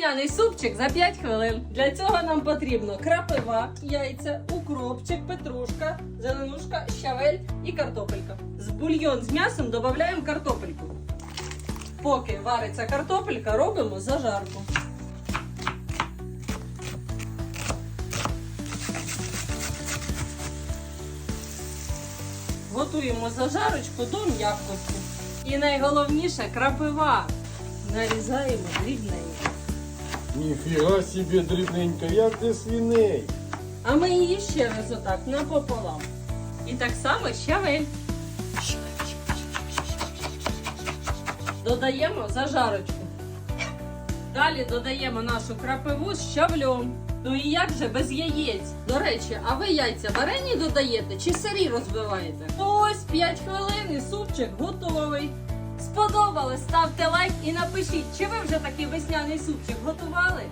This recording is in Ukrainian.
весняний супчик за 5 хвилин. Для цього нам потрібно крапива, яйця, укропчик, петрушка, зеленушка, щавель і картопелька. З бульйон з м'ясом додаємо картопельку. Поки вариться картопелька, робимо зажарку. Готуємо зажарочку до м'якості. І найголовніше крапива. Нарізаємо дрібненько. Ніфіга собі дрібненька, як для свиней. А ми її ще раз отак напополам. І так само щавель. Додаємо зажарочку. Далі додаємо нашу крапиву з щавлем. Ну і як же без яєць? До речі, а ви яйця варені додаєте чи сирі розбиваєте? Ось 5 хвилин і супчик готовий. Сподобалось? Ставте лайк і напишіть, чи ви вже такий весняний супчик готували?